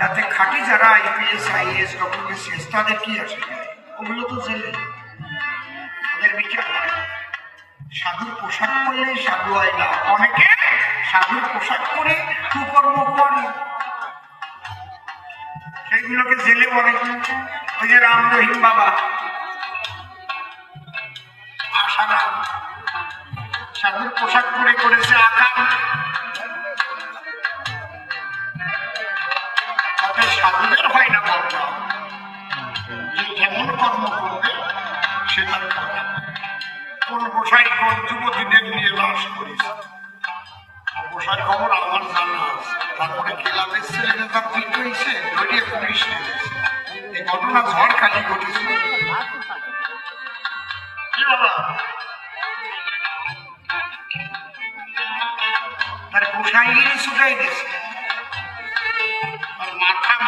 তাতে খাঁটি যারা আইপিএস আইএস ডব্লিউবিসিএস তাদের কি আসে? ওগুলো তো জেলে। ওদের বিচার হয়। সাধুর পোশাক পরলে সাধু হয় না। অনেকে সাধুর পোশাক পরে কুকর্ম করে। সেইগুলোকে জেলে বলে। ওই যে রাম রহিম বাবা। আশারাম সাধুর পোশাক পরে করেছে আকাম সাধুদের হয় না বদনাম যে যেমন কর্ম করবে, সে তার কর্ম কোন গোসাই, কোন যুবতীদের নিয়ে লাশ করেছে গোসাই খবর আমার জানা তারপরে ক্লাবের ছেলেরা তার ঠিক হয়েছে ধরিয়ে পুলিশ এই ঘটনা ঝড় খালি ঘটেছে তার গোসাইগিরি ছুটাই দিয়েছে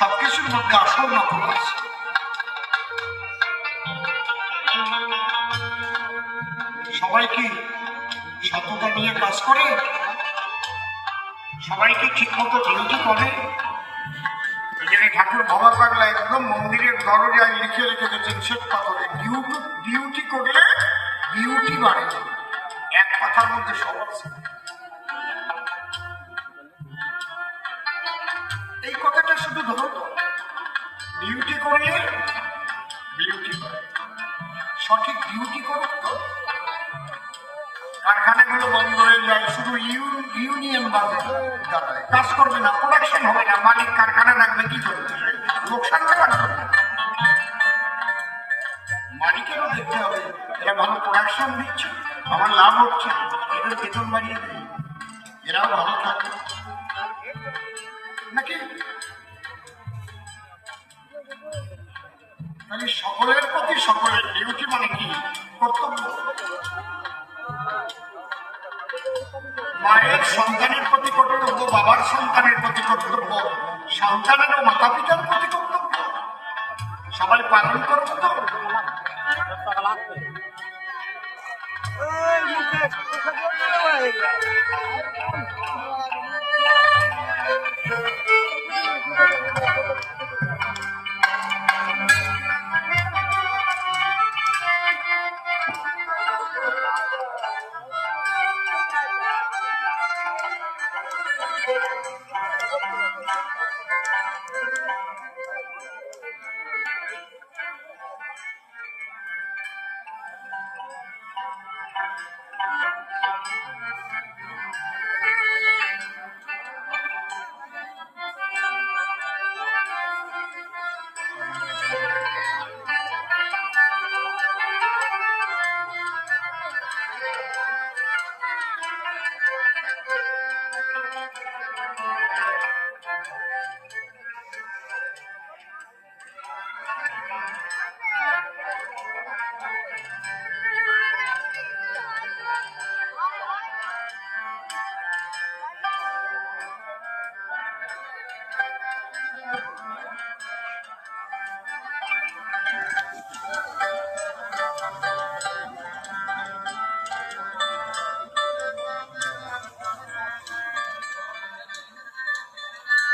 সবকিছুর মধ্যে আসল নকল আছে সবাই কি সততা নিয়ে কাজ করে? সবাই কি ঠিক মতো ডিউটি করে জায়গায় ঠাকুর ভবা পাগলা একদম মন্দিরের দরজায় লিখে রেখে গেছেন শ্বেত পাথরে ডিউটি ডিউটি করলে ডিউটি বাড়ে। এক কথার মধ্যে সব আছে। এই কথাটা শুধু ধরো তো। ডিউটি করলে ডিউটি বাড়ে সঠিক ডিউটি করো তো। কারখানাগুলো বন্ধ হয়ে যায়, শুধু ইউনিয়ন বাজে কাজ করবে না প্রোডাকশন হবে না, মালিক কারখানা রাখবে, কি করবে লোকসান করবে মালিকেরও দেখতে হবে, এরা ভালো প্রোডাকশন দিচ্ছে, আমার লাভ হচ্ছে, এদের বেতন বাড়িয়ে দেয় এরাও ভালো থাকে নাকি তাহলে সকলের প্রতি সকলের ডিউটি মানে কি কর্তব্য মায়ের সন্তানের প্রতি কর্তব্য বাবার সন্তানের প্রতি কর্তব্য সন্তানের ও মাতা পিতার প্রতি কর্তব্য সবাই পালন করব তো ওই